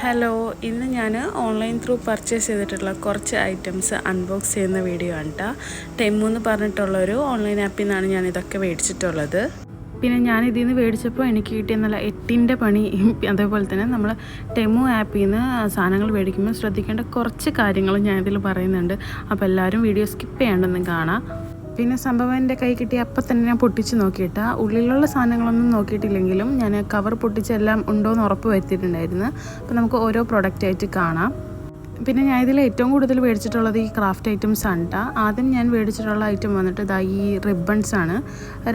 Hello ഇന്ന് ഞാൻ online through purchase ചെയ്തിട്ടുള്ള കുറച്ച് ഐറ്റംസ് അൺബോക്സ് ചെയ്യുന്ന വീഡിയോ ആണ് കേട്ടോ ടെമ്മു എന്ന് പറഞ്ഞിട്ടുള്ളൊരു ഓൺലൈൻ ആപ്പിൽ നിന്നാണ് ഞാൻ ഇതൊക്കെ മേടിച്ചിട്ടുള്ളത്. പിന്നെ ഞാൻ ഇതിൽ നിന്ന് മേടിച്ചപ്പോൾ എനിക്ക് കിട്ടിയ നല്ല എട്ടിന്റെ പണി അതേപോലെ തന്നെ നമ്മൾ ടെമു ആപ്പിൽ നിന്ന് സാധനങ്ങൾ മേടിക്കുമ്പോൾ ശ്രദ്ധിക്കേണ്ട കുറച്ച് കാര്യങ്ങൾ ഞാനിതിൽ പറയുന്നുണ്ട്. അപ്പോൾ എല്ലാവരും വീഡിയോ സ്കിപ്പ് ചെയ്യാണ്ടെന്ന് കാണാം. പിന്നെ സംഭവം എന്റെ കൈ കിട്ടിയ അപ്പം തന്നെ ഞാൻ പൊട്ടിച്ച് നോക്കിയിട്ട്. ഉള്ളിലുള്ള സാധനങ്ങളൊന്നും നോക്കിയിട്ടില്ലെങ്കിലും ഞാൻ കവർ പൊട്ടിച്ചെല്ലാം ഉണ്ടോ എന്ന് ഉറപ്പ് വരുത്തിയിട്ടുണ്ടായിരുന്നു. അപ്പോൾ നമുക്ക് ഓരോ പ്രൊഡക്റ്റ് ആയിട്ട് കാണാം. പിന്നെ ഞാൻ ഇതിൽ ഏറ്റവും കൂടുതൽ മേടിച്ചിട്ടുള്ളത് ഈ ക്രാഫ്റ്റ് ഐറ്റംസ് ആണ് കേട്ടോ ആദ്യം ഞാൻ മേടിച്ചിട്ടുള്ള ഐറ്റം വന്നിട്ട് ഇതാ ഈ റിബൺസ് ആണ്.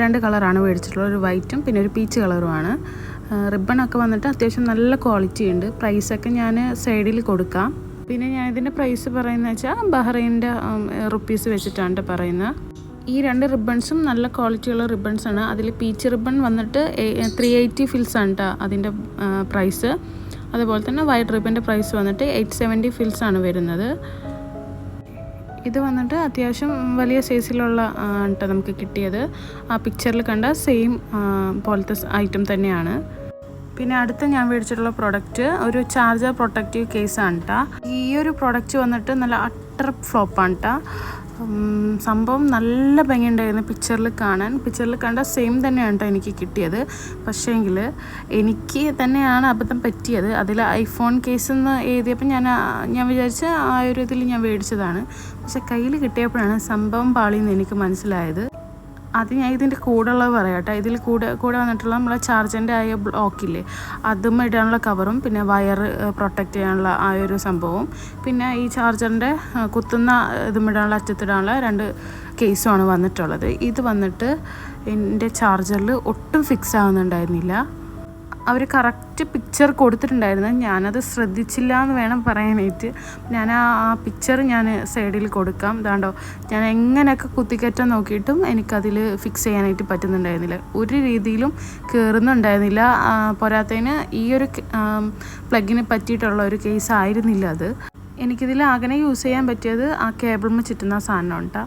രണ്ട് കളറാണ് മേടിച്ചിട്ടുള്ളത്. ഒരു വൈറ്റും പിന്നെ ഒരു പീച്ച് കളറുമാണ് റിബണൊക്കെ വന്നിട്ട് അത്യാവശ്യം നല്ല ക്വാളിറ്റി ഉണ്ട്. പ്രൈസൊക്കെ ഞാൻ സൈഡിൽ കൊടുക്കാം. പിന്നെ ഞാൻ ഇതിന്റെ പ്രൈസ് പറയുന്നത് വെച്ചാൽ ബഹ്റൈന്റെ റുപ്പീസ് വെച്ചിട്ടാണ് ട്ടോ പറയുന്നത്. ഈ രണ്ട് റിബൺസും നല്ല ക്വാളിറ്റിയുള്ള റിബൺസ് ആണ്. അതിൽ പീച്ച് റിബൺ വന്നിട്ട് ത്രീ എയ്റ്റി ഫിൽസ് ആണ് കേട്ടോ അതിന്റെ പ്രൈസ് അതുപോലെ തന്നെ വൈറ്റ് റിബന്റെ പ്രൈസ് വന്നിട്ട് എയ്റ്റ് സെവന്റി ഫിൽസ് ആണ് വരുന്നത്. ഇത് വന്നിട്ട് അത്യാവശ്യം വലിയ സൈസിലുള്ള കേട്ടോ നമുക്ക് കിട്ടിയത്. ആ പിക്ചറിൽ കണ്ട സെയിം പോലത്തെ ഐറ്റം തന്നെയാണ്. പിന്നെ അടുത്ത ഞാൻ മേടിച്ചിട്ടുള്ള പ്രൊഡക്റ്റ് ഒരു ചാർജർ പ്രൊട്ടക്റ്റീവ് കേസാണ് കേട്ടോ ഈ ഒരു പ്രൊഡക്റ്റ് വന്നിട്ട് നല്ല അട്ടർ ഫ്ലോപ്പാണ് കേട്ടോ സംഭവം നല്ല ഭംഗിയുണ്ടായിരുന്നു പിക്ചറിൽ കാണാൻ. പിക്ചറിൽ കണ്ട സെയിം തന്നെയാണ് കേട്ടോ എനിക്ക് കിട്ടിയത്. പക്ഷേങ്കിൽ എനിക്ക് തന്നെയാണ് അബദ്ധം പറ്റിയത്. അതിൽ ഐഫോൺ കേസ് എന്ന് എഴുതിയപ്പോൾ ഞാൻ ഞാൻ വിചാരിച്ച ആ ഒരു ഇതിൽ ഞാൻ മേടിച്ചതാണ്. പക്ഷെ കയ്യിൽ കിട്ടിയപ്പോഴാണ് സംഭവം പാളിയെന്ന് എനിക്ക് മനസ്സിലായത്. അത് ഞാൻ ഇതിന്റെ കൂടെ ഉള്ളത് പറയാം കേട്ടോ. ഇതിൽ കൂടെ കൂടെ വന്നിട്ടുള്ള നമ്മളെ ചാർജറിന്റെ ആയ ബ്ലോക്കില്ലേ അതും ഇടാനുള്ള കവറും പിന്നെ വയർ പ്രൊട്ടക്റ്റ് ചെയ്യാനുള്ള ആ ഒരു സംഭവവും. പിന്നെ ഈ ചാർജറിന്റെ കുത്തുന്ന ഇതും ഇടാനുള്ള അറ്റത്തിടാനുള്ള രണ്ട് കേസുമാണ് വന്നിട്ടുള്ളത്. ഇത് വന്നിട്ട് എന്റെ ചാർജറിൽ ഒട്ടും ഫിക്സ് ആവുന്നുണ്ടായിരുന്നില്ല. അവർ കറക്റ്റ് പിക്ചർ കൊടുത്തിട്ടുണ്ടായിരുന്നു. ഞാനത് ശ്രദ്ധിച്ചില്ല എന്ന് വേണം പറയാനായിട്ട്. ഞാൻ ആ പിക്ചർ ഞാൻ സൈഡിൽ കൊടുക്കാം. ഇതാണ്ടോ ഞാൻ എങ്ങനെയൊക്കെ കുത്തിക്കയറ്റാൻ നോക്കിയിട്ടും എനിക്കതിൽ ഫിക്സ് ചെയ്യാനായിട്ട് പറ്റുന്നുണ്ടായിരുന്നില്ല. ഒരു രീതിയിലും കയറുന്നുണ്ടായിരുന്നില്ല പോരാത്തതിന് ഈ ഒരു പ്ലഗിന് പറ്റിയിട്ടുള്ള ഒരു കേസ് ആയിരുന്നില്ല അത്. എനിക്കിതിൽ ആകെ യൂസ് ചെയ്യാൻ പറ്റിയത് ആ കേബിളിന് ചുറ്റുന്ന സാധനം കേട്ടോ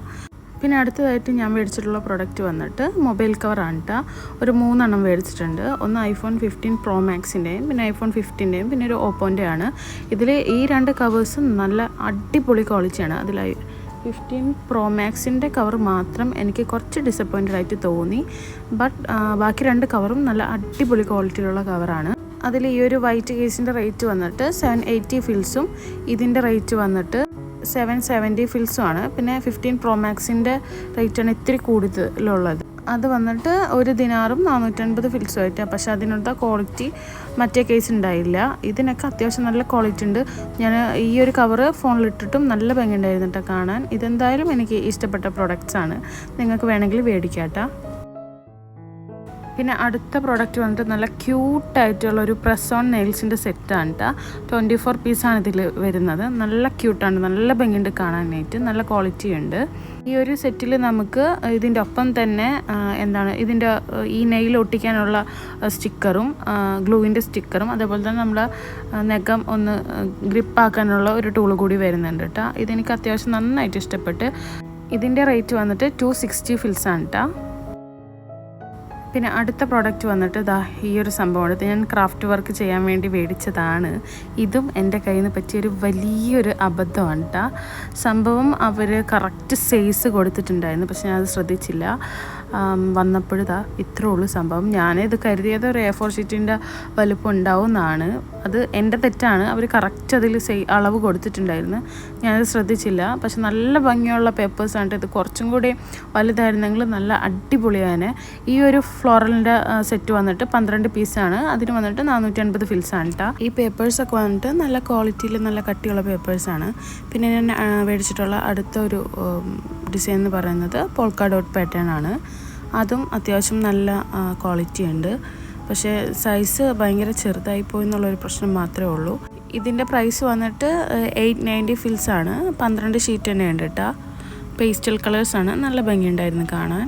പിന്നെ അടുത്തതായിട്ട് ഞാൻ മേടിച്ചിട്ടുള്ള പ്രൊഡക്റ്റ് വന്നിട്ട് മൊബൈൽ കവറാണ് കേട്ടോ ഒരു മൂന്നെണ്ണം മേടിച്ചിട്ടുണ്ട്. ഒന്ന് ഐഫോൺ ഫിഫ്റ്റീൻ പ്രോ മാക്സിന്റെയും പിന്നെ ഐഫോൺ ഫിഫ്റ്റീന്റെയും പിന്നെ ഒരു ഓപ്പോന്റെ ആണ്. ഇതിൽ ഈ രണ്ട് കവേഴ്സും നല്ല അടിപൊളി ക്വാളിറ്റിയാണ് അതിൽ ഫിഫ്റ്റീൻ പ്രോ മാക്സിന്റെ കവർ മാത്രം എനിക്ക് കുറച്ച് ഡിസപ്പോയിന്റഡ് ആയിട്ട് തോന്നി. ബട്ട് ബാക്കി രണ്ട് കവറും നല്ല അടിപൊളി ക്വാളിറ്റിയിലുള്ള കവറാണ് അതിൽ ഈ ഒരു വൈറ്റ് കേസിന്റെ റേറ്റ് വന്നിട്ട് സെവൻ എയ്റ്റി ഫിൽസും ഇതിന്റെ റേറ്റ് വന്നിട്ട് സെവൻ സെവന്റി ഫിൽസുമാണ്. പിന്നെ ഫിഫ്റ്റീൻ പ്രോ മാക്സിന്റെ റേറ്റാണ് ഇത്തിരി കൂടുതലുള്ളത്. അത് വന്നിട്ട് ഒരു ദിനാറും നാനൂറ്റൻപത് ഫിൽസും ആയിട്ട് പക്ഷേ അതിനടുത്ത ക്വാളിറ്റി മറ്റേ കേസ് ഉണ്ടായില്ല. ഇതിനൊക്കെ അത്യാവശ്യം നല്ല ക്വാളിറ്റി ഉണ്ട്. ഞാൻ ഈ ഒരു കവറ് ഫോണിലിട്ടിട്ടും നല്ല ഭംഗി ഉണ്ടായിരുന്നു കേട്ടോ കാണാൻ. ഇതെന്തായാലും എനിക്ക് ഇഷ്ടപ്പെട്ട പ്രൊഡക്റ്റ്സ് ആണ്. നിങ്ങൾക്ക് വേണമെങ്കിൽ മേടിക്കാം കേട്ടോ. പിന്നെ അടുത്ത പ്രോഡക്റ്റ് വന്നിട്ട് നല്ല ക്യൂട്ടായിട്ടുള്ള ഒരു പ്രസ് ഓൺ നെയിൽസിന്റെ സെറ്റാണ് കേട്ടോ ട്വന്റി ഫോർ പീസാണ് ഇതിൽ വരുന്നത്. നല്ല ക്യൂട്ടാണ് നല്ല ഭംഗിയുണ്ട് കാണാനായിട്ട്. നല്ല ക്വാളിറ്റി ഉണ്ട്. ഈ ഒരു സെറ്റിൽ നമുക്ക് ഇതിന്റെ ഒപ്പം തന്നെ എന്താണ് ഇതിന്റെ ഈ നെയിൽ ഒട്ടിക്കാനുള്ള സ്റ്റിക്കറും ഗ്ലൂവിന്റെ സ്റ്റിക്കറും അതേപോലെ തന്നെ നമ്മൾ നെഗം ഒന്ന് ഗ്രിപ്പാക്കാനുള്ള ഒരു ടൂൾ കൂടി വരുന്നുണ്ട് കേട്ടോ ഇതെനിക്ക് അത്യാവശ്യം നന്നായിട്ട് ഇഷ്ടപ്പെട്ട്. ഇതിന്റെ റേറ്റ് വന്നിട്ട് ടു സിക്സ്റ്റി ഫിൽസാണ് കേട്ടോ പിന്നെ അടുത്ത പ്രോഡക്റ്റ് വന്നിട്ട് ഇതാ ഈ ഒരു സംഭവമാണ്. ഇത് ഞാൻ ക്രാഫ്റ്റ് വർക്ക് ചെയ്യാൻ വേണ്ടി മേടിച്ചതാണ് ഇതും എന്റെ കയ്യിൽ നിന്ന് പറ്റിയൊരു വലിയൊരു അബദ്ധമാണ് കേട്ടോ സംഭവം അവർ കറക്റ്റ് സൈസ് കൊടുത്തിട്ടുണ്ടായിരുന്നു. പക്ഷെ ഞാൻ അത് ശ്രദ്ധിച്ചില്ല. വന്നപ്പോഴിതാ ഇത്രേ ഉള്ളൂ സംഭവം. ഞാനിത് കരുതിയത് ഒരു എ ഫോർ ഷീറ്റിന്റെ വലുപ്പം ഉണ്ടാവുമെന്നാണ് അത് എന്റെ തെറ്റാണ്. അവർ കറക്റ്റ് അതിൽ സൈ അളവ് കൊടുത്തിട്ടുണ്ടായിരുന്നു. ഞാനത് ശ്രദ്ധിച്ചില്ല. പക്ഷെ നല്ല ഭംഗിയുള്ള പേപ്പേഴ്സാണ് ഇത്. കുറച്ചും കൂടി വലുതായിരുന്നെങ്കിൽ നല്ല അടിപൊളിയാണ് ഈ ഒരു ഫ്ലോറലിന്റെ സെറ്റ് വന്നിട്ട് പന്ത്രണ്ട് പീസാണ് അതിന് വന്നിട്ട് നാനൂറ്റി അൻപത് ഫിൽസാണ് കേട്ടോ ഈ പേപ്പേഴ്സൊക്കെ വന്നിട്ട് നല്ല ക്വാളിറ്റിയിൽ നല്ല കട്ടിയുള്ള പേപ്പേഴ്സാണ് പിന്നെ ഞാൻ മേടിച്ചിട്ടുള്ള അടുത്ത ഒരു ഡിസൈൻ എന്ന് പറയുന്നത് പോൾക്ക ഡോട്ട് പാറ്റേൺ ആണ്. അതും അത്യാവശ്യം നല്ല ക്വാളിറ്റി ഉണ്ട്. പക്ഷേ സൈസ് ഭയങ്കര ചെറുതായി പോയി എന്നുള്ളൊരു പ്രശ്നം മാത്രമേ ഉള്ളൂ. ഇതിന്റെ പ്രൈസ് വന്നിട്ട് എയ്റ്റ് നയന്റി ഫിൽസ് ആണ്. പന്ത്രണ്ട് ഷീറ്റ് തന്നെ ഉണ്ട് കേട്ടോ പേസ്റ്റൽ കളേഴ്സാണ് നല്ല ഭംഗിയുണ്ടായിരുന്നു കാണാൻ.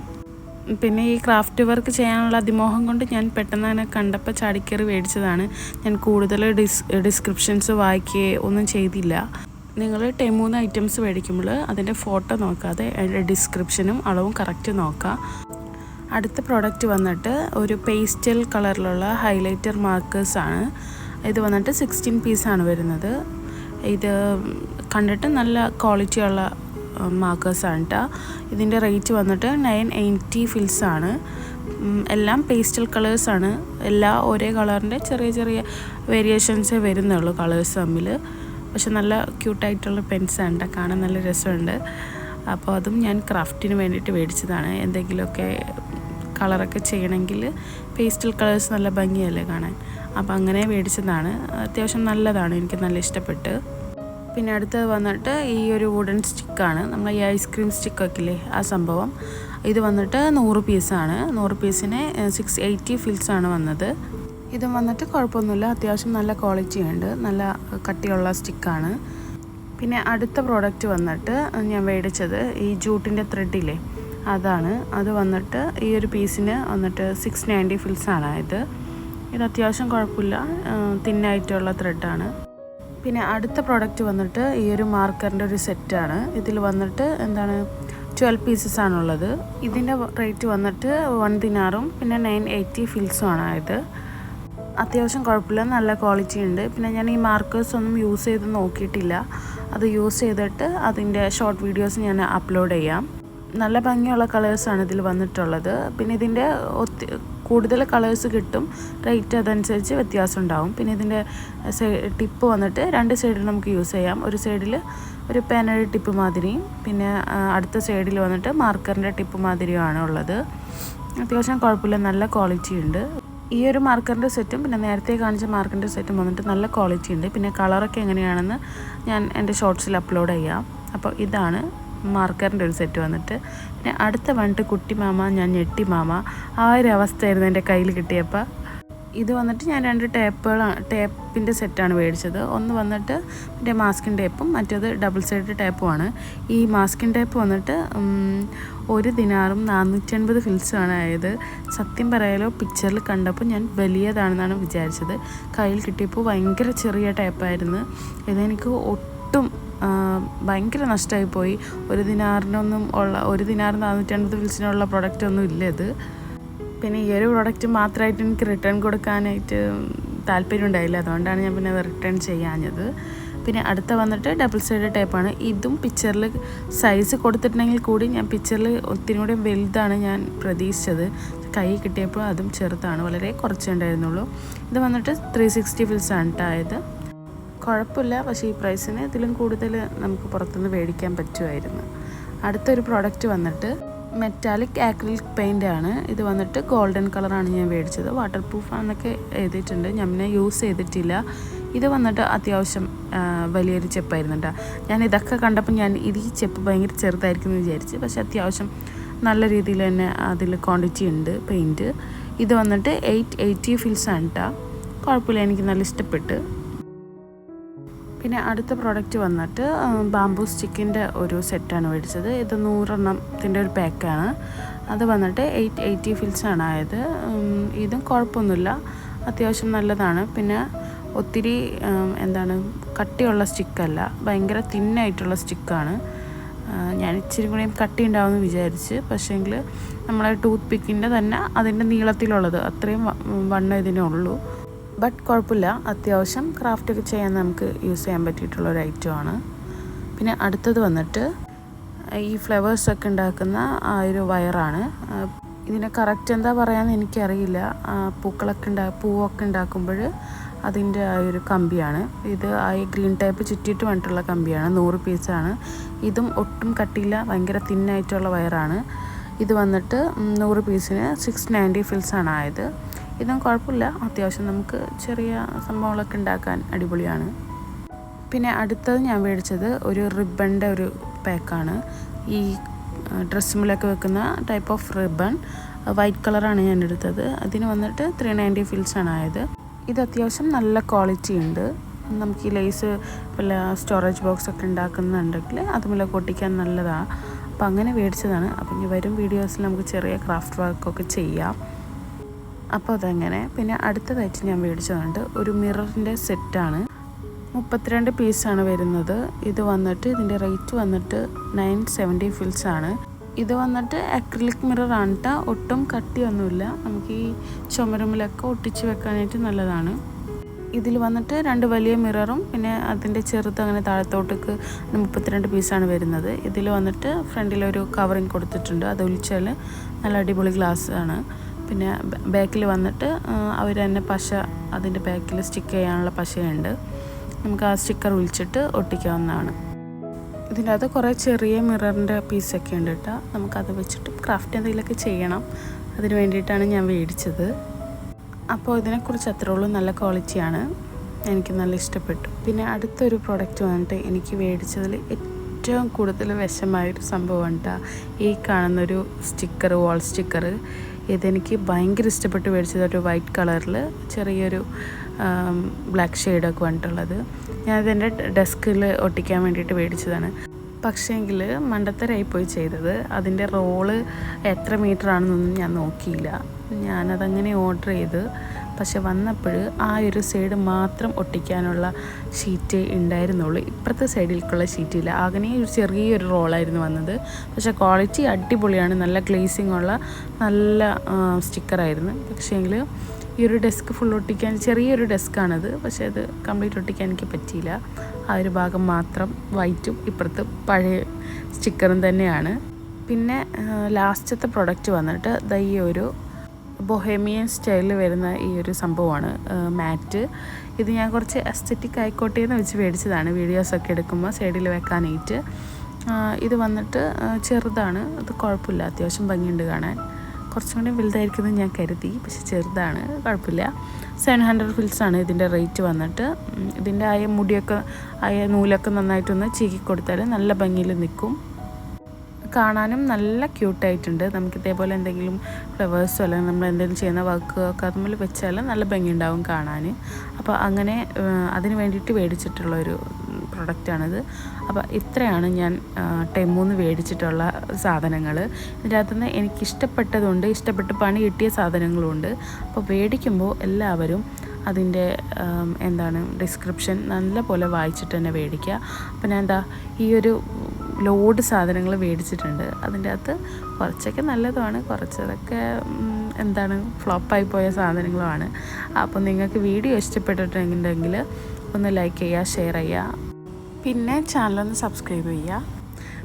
പിന്നെ ഈ ക്രാഫ്റ്റ് വർക്ക് ചെയ്യാനുള്ള അതിമോഹം കൊണ്ട് ഞാൻ പെട്ടെന്ന് തന്നെ കണ്ടപ്പോൾ ചാടിക്കറി മേടിച്ചതാണ്. ഞാൻ കൂടുതൽ ഡിസ് ഡിസ്ക്രിപ്ഷൻസ് വായിക്കുകയോ ഒന്നും ചെയ്തില്ല. നിങ്ങൾ ടെമൂന്ന് ഐറ്റംസ് മേടിക്കുമ്പോൾ അതിന്റെ ഫോട്ടോ നോക്കാതെ അതിന്റെ ഡിസ്ക്രിപ്ഷനും അളവും കറക്റ്റ് നോക്കുക. അടുത്ത പ്രോഡക്റ്റ് വന്നിട്ട് ഒരു പേസ്റ്റൽ കളറിലുള്ള ഹൈലൈറ്റർ മാർക്കേഴ്സ് ആണ്. ഇത് വന്നിട്ട് സിക്സ്റ്റീൻ പീസാണ് വരുന്നത്. ഇത് കണ്ടിട്ട് നല്ല ക്വാളിറ്റിയുള്ള മാർക്കേഴ്സാണ് കേട്ടോ ഇതിന്റെ റേറ്റ് വന്നിട്ട് നയൻ എയ്റ്റി ഫിൽസ് ആണ്. എല്ലാം പേസ്റ്റൽ കളേഴ്സാണ് എല്ലാ ഒരേ കളറിന്റെ ചെറിയ ചെറിയ വേരിയേഷൻസേ വരുന്നുള്ളൂ കളേഴ്സ് തമ്മിൽ. പക്ഷെ നല്ല ക്യൂട്ടായിട്ടുള്ള പെൻസാണ് കേട്ടോ. കാണാൻ നല്ല രസമുണ്ട്. അപ്പോൾ അതും ഞാൻ ക്രാഫ്റ്റിന് വേണ്ടിയിട്ട് മേടിച്ചതാണ്. എന്തെങ്കിലുമൊക്കെ കളറൊക്കെ ചെയ്യണമെങ്കിൽ പേസ്റ്റൽ കളേഴ്സ് നല്ല ഭംഗിയല്ലേ കാണാൻ. അപ്പോൾ അങ്ങനെ മേടിച്ചതാണ്. അത്യാവശ്യം നല്ലതാണ്. എനിക്ക് നല്ല ഇഷ്ടപ്പെട്ട്. പിന്നെ അടുത്തത് വന്നിട്ട് ഈ ഒരു വുഡൻ സ്റ്റിക്കാണ് നമ്മൾ ഈ ഐസ്ക്രീം സ്റ്റിക്ക് ഇല്ലേ ആ സംഭവം. ഇത് വന്നിട്ട് നൂറ് പീസാണ് നൂറ് പീസിന് സിക്സ് എയ്റ്റി ഫിൽസാണ് വന്നത്. ഇതും വന്നിട്ട് കുഴപ്പമൊന്നുമില്ല. അത്യാവശ്യം നല്ല ക്വാളിറ്റി ഉണ്ട്. നല്ല കട്ടിയുള്ള സ്റ്റിക്കാണ് പിന്നെ അടുത്ത പ്രോഡക്റ്റ് വന്നിട്ട് ഞാൻ മേടിച്ചത് ഈ ജൂട്ടിന്റെ ത്രെഡില്ലേ അതാണ്. അത് വന്നിട്ട് ഈ ഒരു പീസിന് വന്നിട്ട് സിക്സ് നയന്റി ഫിൽസ് ആണ് ഇത്. ഇത് അത്യാവശ്യം കുഴപ്പമില്ല. തിന്നായിട്ടുള്ള ത്രെഡാണ് പിന്നെ അടുത്ത പ്രോഡക്റ്റ് വന്നിട്ട് ഈ ഒരു മാർക്കറിന്റെ ഒരു സെറ്റാണ് ഇതിൽ വന്നിട്ട് എന്താണ്? ട്വൽവ് പീസസ് ആണുള്ളത്. ഇതിന്റെ റേറ്റ് വന്നിട്ട് വൺ ദിനാറും പിന്നെ നയൻ എയ്റ്റി ഫിൽസും ആണ് ഇത്. അത്യാവശ്യം കുഴപ്പമില്ല. നല്ല ക്വാളിറ്റി ഉണ്ട്. പിന്നെ ഞാൻ ഈ മാർക്കേഴ്സ് ഒന്നും യൂസ് ചെയ്ത് നോക്കിയിട്ടില്ല. അത് യൂസ് ചെയ്തിട്ട് അതിന്റെ ഷോർട്ട് വീഡിയോസ് ഞാൻ അപ്ലോഡ് ചെയ്യാം. നല്ല ഭംഗിയുള്ള കളേഴ്സാണ് ഇതിൽ വന്നിട്ടുള്ളത്. പിന്നെ ഇതിന്റെ ഒത്തി കൂടുതൽ കളേഴ്സ് കിട്ടും. റേറ്റ് അതനുസരിച്ച് വ്യത്യാസം ഉണ്ടാവും. പിന്നെ ഇതിന്റെ ടിപ്പ് വന്നിട്ട് രണ്ട് സൈഡിൽ നമുക്ക് യൂസ് ചെയ്യാം. ഒരു സൈഡിൽ ഒരു പേനയുടെ ടിപ്പ് മാതിരിയും പിന്നെ അടുത്ത സൈഡിൽ വന്നിട്ട് മാർക്കറിന്റെ ടിപ്പ് മാതിരിയുമാണ് ഉള്ളത്. അത്യാവശ്യം കുഴപ്പമില്ല. നല്ല ക്വാളിറ്റി ഉണ്ട്. ഈ ഒരു മാർക്കറിന്റെ സെറ്റും പിന്നെ നേരത്തെ കാണിച്ച മാർക്കറിന്റെ സെറ്റും വന്നിട്ട് നല്ല ക്വാളിറ്റി ഉണ്ട്. പിന്നെ കളറൊക്കെ എങ്ങനെയാണെന്ന് ഞാൻ എന്റെ ഷോർട്സിൽ അപ്ലോഡ് ചെയ്യാം. അപ്പോൾ ഇതാണ് മാർക്കറിന്റെ ഒരു സെറ്റ് വന്നിട്ട്. പിന്നെ അടുത്ത വന്നിട്ട് കുട്ടി മാമ ഞാൻ ഞെട്ടി മാമ. ആ ഒരു അവസ്ഥയായിരുന്നു എന്റെ കയ്യിൽ കിട്ടിയപ്പോൾ ഇത് വന്നിട്ട് ഞാൻ രണ്ട് ടേപ്പുകളാണ് ടേപ്പിന്റെ സെറ്റാണ് മേടിച്ചത്. ഒന്ന് വന്നിട്ട് മറ്റേ മാസ്കിൻ ടേപ്പും മറ്റേത് ഡബിൾ സൈഡ് ടേപ്പുമാണ് ഈ മാസ്കിൻ ടേപ്പ് വന്നിട്ട് ഒരു ദിനാറും നാനൂറ്റൻപത് ഫിൽസുമാണ് ആയത്. സത്യം പറയാലോ പിക്ചറിൽ കണ്ടപ്പോൾ ഞാൻ വലിയതാണെന്നാണ് വിചാരിച്ചത്. കയ്യിൽ കിട്ടിയപ്പോൾ ഭയങ്കര ചെറിയ ടേപ്പായിരുന്നു ഇതെനിക്ക് ഒട്ടും ഭയങ്കര നഷ്ടമായി പോയി. ഒരു ദിനാറിനൊന്നും ഉള്ള ഒരു ദിനാറ് നാനൂറ്റൻപത് ഫിൽസിനുള്ള പ്രൊഡക്റ്റ് ഒന്നും ഇല്ല ഇത്. പിന്നെ ഈ ഒരു പ്രോഡക്റ്റ് മാത്രമായിട്ട് എനിക്ക് റിട്ടേൺ കൊടുക്കാനായിട്ട് താല്പര്യം ഉണ്ടായില്ല. അതുകൊണ്ടാണ് ഞാൻ പിന്നെ അത് റിട്ടേൺ ചെയ്യാഞ്ഞത്. പിന്നെ അടുത്ത വന്നിട്ട് ഡബിൾ സൈഡ് ടൈപ്പാണ് ഇതും പിക്ചറിൽ സൈസ് കൊടുത്തിട്ടുണ്ടെങ്കിൽ കൂടി ഞാൻ പിക്ചറിൽ ഒത്തിരി കൂടി വലുതാണ് ഞാൻ പ്രതീക്ഷിച്ചത്. കൈ കിട്ടിയപ്പോൾ അതും ചെറുതാണ്. വളരെ കുറച്ചേ ഉണ്ടായിരുന്നുള്ളൂ. ഇത് വന്നിട്ട് ത്രീ സിക്സ്റ്റി ആണ് ആയത് കുഴപ്പമില്ല. പക്ഷേ ഈ പ്രൈസിന് ഇതിലും കൂടുതൽ നമുക്ക് പുറത്തുനിന്ന് മേടിക്കാൻ പറ്റുമായിരുന്നു. അടുത്തൊരു പ്രോഡക്റ്റ് വന്നിട്ട് മെറ്റാലിക് ആക്രിലിക് പെയിന്റ് ആണ്. ഇത് വന്നിട്ട് ഗോൾഡൻ കളറാണ് ഞാൻ മേടിച്ചത്. വാട്ടർ പ്രൂഫ് ആണെന്നൊക്കെ എഴുതിയിട്ടുണ്ട്. ഞാൻ പിന്നെ യൂസ് ചെയ്തിട്ടില്ല. ഇത് വന്നിട്ട് അത്യാവശ്യം വലിയൊരു ചെപ്പായിരുന്നു കേട്ടോ ഞാൻ ഇതൊക്കെ കണ്ടപ്പോൾ ഞാൻ ഇത് ഈ ചെപ്പ് ഭയങ്കര ചെറുതായിരിക്കും എന്ന് വിചാരിച്ച് പക്ഷേ അത്യാവശ്യം നല്ല രീതിയിൽ തന്നെ അതിൽ ക്വാണ്ടിറ്റി ഉണ്ട് പെയിന്റ് ഇത് വന്നിട്ട് എയ്റ്റ് എയ്റ്റി ആണ് കേട്ടോ കുഴപ്പമില്ല എനിക്ക് നല്ല ഇഷ്ടപ്പെട്ട്. പിന്നെ അടുത്ത പ്രോഡക്റ്റ് വന്നിട്ട് ബാംബൂ സ്റ്റിക്കിന്റെ ഒരു സെറ്റാണ് മേടിച്ചത്. ഇത് നൂറെണ്ണത്തിന്റെ ഒരു പാക്കാണ് അത് വന്നിട്ട് എയ്റ്റ് എയ്റ്റി ഫിൽസ് ആണ് ആയത്. ഇതും കുഴപ്പമൊന്നുമില്ല. അത്യാവശ്യം നല്ലതാണ്. പിന്നെ ഒത്തിരി എന്താണ് കട്ടിയുള്ള സ്റ്റിക്കല്ല ഭയങ്കര തിന്നായിട്ടുള്ള സ്റ്റിക്കാണ് ഞാൻ ഇച്ചിരി കൂടെയും കട്ടി ഉണ്ടാവുമെന്ന് വിചാരിച്ച്. പക്ഷേങ്കിൽ നമ്മളെ ടൂത്ത് പിക്കിന്റെ തന്നെ അതിന്റെ നീളത്തിലുള്ളത്. അത്രയും വണ്ണം ഇതിനേ ഉള്ളൂ ബട്ട് കുഴപ്പമില്ല. അത്യാവശ്യം ക്രാഫ്റ്റൊക്കെ ചെയ്യാൻ നമുക്ക് യൂസ് ചെയ്യാൻ പറ്റിയിട്ടുള്ള ഒരു ഐറ്റമാണ് പിന്നെ അടുത്തത് വന്നിട്ട് ഈ ഫ്ലവേഴ്സൊക്കെ ഉണ്ടാക്കുന്ന ആ ഒരു വയറാണ്. ഇതിനെ കറക്റ്റ് എന്താ പറയാന്ന് എനിക്കറിയില്ല. പൂക്കളൊക്കെ ഉണ്ടാ പൂവൊക്കെ ഉണ്ടാക്കുമ്പോൾ അതിന്റെ ആ ഒരു കമ്പിയാണ്. ഇത് ആ ഗ്രീൻ ടൈപ്പ് ചുറ്റിയിട്ട് വേണ്ടിയിട്ടുള്ള കമ്പിയാണ്. നൂറ് പീസാണ് ഇതും ഒട്ടും കട്ടിയില്ല. ഭയങ്കര തിന്നായിട്ടുള്ള വയറാണ്. ഇത് വന്നിട്ട് നൂറ് പീസിന് സിക്സ് നയന്റി ഫിൽസാണ് ആയത്. ഇതും കുഴപ്പമില്ല. അത്യാവശ്യം നമുക്ക് ചെറിയ സംഭവങ്ങളൊക്കെ ഉണ്ടാക്കാൻ അടിപൊളിയാണ്. പിന്നെ അടുത്തത് ഞാൻ മേടിച്ചത് ഒരു റിബണിന്റെ ഒരു പാക്കാണ്. ഈ ഡ്രസ്സുമിലൊക്കെ വെക്കുന്ന ടൈപ്പ് ഓഫ് റിബൺ വൈറ്റ് കളറാണ് ഞാൻ എടുത്തത്. അതിന് വന്നിട്ട് ത്രീ നയന്റി ഫിൽസാണ് ആയത്. ഇത് അത്യാവശ്യം നല്ല ക്വാളിറ്റി ഉണ്ട്. നമുക്ക് ഈ ലേസ് വല്ല സ്റ്റോറേജ് ബോക്സ് ഒക്കെ ഉണ്ടാക്കുന്നുണ്ടെങ്കിൽ അതുപോലെ പൊട്ടിക്കാൻ നല്ലതാണ് അപ്പം അങ്ങനെ മേടിച്ചതാണ്. അപ്പം ഇനി വരും വീഡിയോസിൽ നമുക്ക് ചെറിയ ക്രാഫ്റ്റ് വർക്കൊക്കെ ചെയ്യാം. അപ്പോൾ അതങ്ങനെ. പിന്നെ അടുത്ത അടുത്തതായിട്ട് ഞാൻ മേടിച്ചതുകൊണ്ട് ഒരു മിററിന്റെ സെറ്റാണ് മുപ്പത്തിരണ്ട് പീസാണ് വരുന്നത്. ഇത് വന്നിട്ട് ഇതിന്റെ റേറ്റ് വന്നിട്ട് നയൻ സെവന്റി ഫിൽസ് ആണ്. ഇത് വന്നിട്ട് അക്രിലിക് മിറർ ആണ് കേട്ടോ ഒട്ടും കട്ടിയൊന്നുമില്ല. നമുക്ക് ഈ ചുമരമ്മിലൊക്കെ ഒട്ടിച്ച് വെക്കാനായിട്ട് നല്ലതാണ്. ഇതിൽ വന്നിട്ട് രണ്ട് വലിയ മിററും പിന്നെ അതിന്റെ ചെറുത് അങ്ങനെ താഴത്തോട്ടേക്ക് മുപ്പത്തിരണ്ട് പീസാണ് വരുന്നത്. ഇതിൽ വന്നിട്ട് ഫ്രണ്ടിലൊരു കവറിങ് കൊടുത്തിട്ടുണ്ട്. അത് ഒഴിച്ചാൽ നല്ല അടിപൊളി ഗ്ലാസ് ആണ്. പിന്നെ ബാക്കിൽ വന്നിട്ട് അവർ തന്നെ പശ അതിന്റെ ബാക്കിൽ സ്റ്റിക്ക് ചെയ്യാനുള്ള പശയുണ്ട്. നമുക്ക് ആ സ്റ്റിക്കർ ഒഴിച്ചിട്ട് ഒട്ടിക്കാവുന്നതാണ്. ഇതിന്റെ അകത്ത് കുറേ ചെറിയ മിററിന്റെ പീസൊക്കെ ഉണ്ട് കേട്ടോ. നമുക്കത് വെച്ചിട്ട് ക്രാഫ്റ്റ് എന്തെങ്കിലുമൊക്കെ ചെയ്യണം. അതിന് വേണ്ടിയിട്ടാണ് ഞാൻ മേടിച്ചത്. അപ്പോൾ ഇതിനെക്കുറിച്ച് അത്രേ ഉള്ളൂ. നല്ല ക്വാളിറ്റിയാണ് എനിക്ക് നല്ല ഇഷ്ടപ്പെട്ടു. പിന്നെ അടുത്തൊരു പ്രോഡക്റ്റ് വന്നിട്ട് എനിക്ക് മേടിച്ചതിൽ ഏറ്റവും കൂടുതൽ വിഷമായൊരു സംഭവം കേട്ടോ ഈ കാണുന്നൊരു സ്റ്റിക്കർ വാൾ സ്റ്റിക്കർ ഇതെനിക്ക് ഭയങ്കര ഇഷ്ടപ്പെട്ട് മേടിച്ചത് ഒരു വൈറ്റ് കളറിൽ ചെറിയൊരു ബ്ലാക്ക് ഷെയ്ഡൊക്കെ വന്നിട്ടുള്ളത്. ഞാനതെന്റെ ഡെസ്കിൽ ഒട്ടിക്കാൻ വേണ്ടിയിട്ട് മേടിച്ചതാണ്. പക്ഷേങ്കിൽ മണ്ടത്തരായി പോയി ചെയ്തത്. അതിന്റെ റോൾ എത്ര മീറ്റർ ആണെന്നൊന്നും ഞാൻ നോക്കിയില്ല. ഞാനതങ്ങനെ ഓർഡർ ചെയ്ത് പക്ഷെ വന്നപ്പോൾ ആ ഒരു സൈഡ് മാത്രം ഒട്ടിക്കാനുള്ള ഷീറ്റ് ഉണ്ടായിരുന്നുള്ളൂ. ഇപ്പുറത്തെ സൈഡിലേക്കുള്ള ഷീറ്റില്ല. അങ്ങനെ ഒരു ചെറിയൊരു റോളായിരുന്നു വന്നത്. പക്ഷേ ക്വാളിറ്റി അടിപൊളിയാണ്. നല്ല ഗ്ലേസിംഗ് ഉള്ള നല്ല സ്റ്റിക്കറായിരുന്നു. പക്ഷേങ്കിൽ ഈ ഒരു ഡെസ്ക് ഫുൾ ഒട്ടിക്കാൻ ചെറിയൊരു ഡെസ്ക്കാണത് പക്ഷേ അത് കംപ്ലീറ്റ് ഒട്ടിക്കാൻ എനിക്ക് പറ്റിയില്ല. ആ ഒരു ഭാഗം മാത്രം വൈറ്റും ഇപ്പുറത്ത് പഴയ സ്റ്റിക്കറും തന്നെയാണ്. പിന്നെ ലാസ്റ്റത്തെ പ്രൊഡക്റ്റ് വന്നിട്ട് ദയ്യ ഒരു ബൊഹേമിയൻ സ്റ്റൈലിൽ വരുന്ന ഈ ഒരു സംഭവമാണ് മാറ്റ്. ഇത് ഞാൻ കുറച്ച് അസ്തറ്റിക് ആയിക്കോട്ടെ എന്ന് വെച്ച് മേടിച്ചതാണ്. വീഡിയോസൊക്കെ എടുക്കുമ്പോൾ സൈഡിൽ വെക്കാനായിട്ട്. ഇത് വന്നിട്ട് ചെറുതാണ്. അത് കുഴപ്പമില്ല. അത്യാവശ്യം ഭംഗിയുണ്ട് കാണാൻ. കുറച്ചും കൂടി വലുതായിരിക്കുന്നത് ഞാൻ കരുതി. പക്ഷെ ചെറുതാണ്. കുഴപ്പമില്ല. സെവൻ ഹൺഡ്രഡ് ഫിൽസ് ആണ് ഇതിന്റെ റേറ്റ് വന്നിട്ട്. ഇതിന്റെ ആയ മുടിയൊക്കെ ആയ നൂലൊക്കെ നന്നായിട്ടൊന്ന് ചീക്കി കൊടുത്താൽ നല്ല ഭംഗിയിൽ നിൽക്കും. കാണാനും നല്ല ക്യൂട്ടായിട്ടുണ്ട്. നമുക്ക് ഇതേപോലെ എന്തെങ്കിലും ഫ്ലവേഴ്സോ അല്ലെങ്കിൽ നമ്മൾ എന്തെങ്കിലും ചെയ്യുന്ന വർക്കോ ഒക്കെ അതുപോലെ വെച്ചാൽ നല്ല ഭംഗിയുണ്ടാവും കാണാൻ അപ്പോൾ അങ്ങനെ അതിന് വേണ്ടിയിട്ട് മേടിച്ചിട്ടുള്ള ഒരു പ്രൊഡക്റ്റാണിത് അപ്പോൾ ഇത്രയാണ് ഞാൻ ടെമ്മൂന്ന് മേടിച്ചിട്ടുള്ള സാധനങ്ങൾ. ഇതിന്റെ അകത്തുനിന്ന് എനിക്കിഷ്ടപ്പെട്ടതുണ്ട്. ഇഷ്ടപ്പെട്ട് പണി കിട്ടിയ സാധനങ്ങളുമുണ്ട് അപ്പോൾ മേടിക്കുമ്പോൾ എല്ലാവരും അതിന്റെ എന്താണ് ഡിസ്ക്രിപ്ഷൻ നല്ല പോലെ വായിച്ചിട്ട് തന്നെ മേടിക്കുക. അപ്പോൾ ഞാൻ എന്താ ഈ ഒരു ലോഡ് സാധനങ്ങൾ മേടിച്ചിട്ടുണ്ട്. അതിന്റെ അകത്ത് കുറച്ചൊക്കെ നല്ലതുമാണ്. കുറച്ചതൊക്കെ എന്താണ് ഫ്ലോപ്പായി പോയ സാധനങ്ങളുമാണ്. അപ്പോൾ നിങ്ങൾക്ക് വീഡിയോ ഇഷ്ടപ്പെട്ടിട്ടുണ്ടെങ്കിൽ ഒന്ന് ലൈക്ക് ചെയ്യുക ഷെയർ ചെയ്യുക. പിന്നെ ചാനലൊന്ന് സബ്സ്ക്രൈബ് ചെയ്യുക.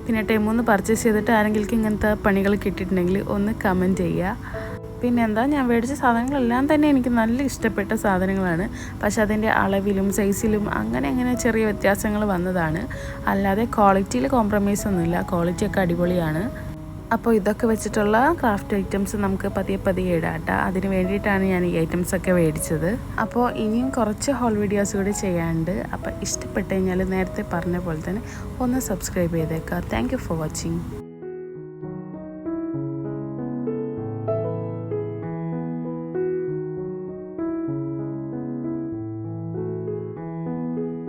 പിന്നെ ടൈമൊന്ന് പർച്ചേസ് ചെയ്തിട്ട് ആരെങ്കിലും ഇങ്ങനത്തെ പണികൾ കിട്ടിയിട്ടുണ്ടെങ്കിൽ ഒന്ന് കമന്റ് ചെയ്യുക. പിന്നെ എന്താ ഞാൻ മേടിച്ച സാധനങ്ങളെല്ലാം തന്നെ എനിക്ക് നല്ല ഇഷ്ടപ്പെട്ട സാധനങ്ങളാണ്. പക്ഷെ അതിന്റെ അളവിലും സൈസിലും അങ്ങനെ അങ്ങനെ ചെറിയ വ്യത്യാസങ്ങൾ വന്നതാണ്. അല്ലാതെ ക്വാളിറ്റിയിൽ കോംപ്രമൈസ് ഒന്നുമില്ല. ക്വാളിറ്റി ഒക്കെ അടിപൊളിയാണ്. അപ്പോൾ ഇതൊക്കെ വെച്ചിട്ടുള്ള ക്രാഫ്റ്റ് ഐറ്റംസ് നമുക്ക് പതിയെ പതിയെ ഇടാട്ട അതിന് വേണ്ടിയിട്ടാണ് ഞാൻ ഈ ഐറ്റംസ് ഒക്കെ മേടിച്ചത്. അപ്പോൾ ഇനിയും കുറച്ച് ഹോൾ വീഡിയോസ് കൂടി ചെയ്യാനുണ്ട്. അപ്പോൾ ഇഷ്ടപ്പെട്ട് കഴിഞ്ഞാൽ നേരത്തെ പറഞ്ഞ പോലെ തന്നെ ഒന്ന് സബ്സ്ക്രൈബ് ചെയ്തേക്കാം താങ്ക് ഫോർ വാച്ചിങ്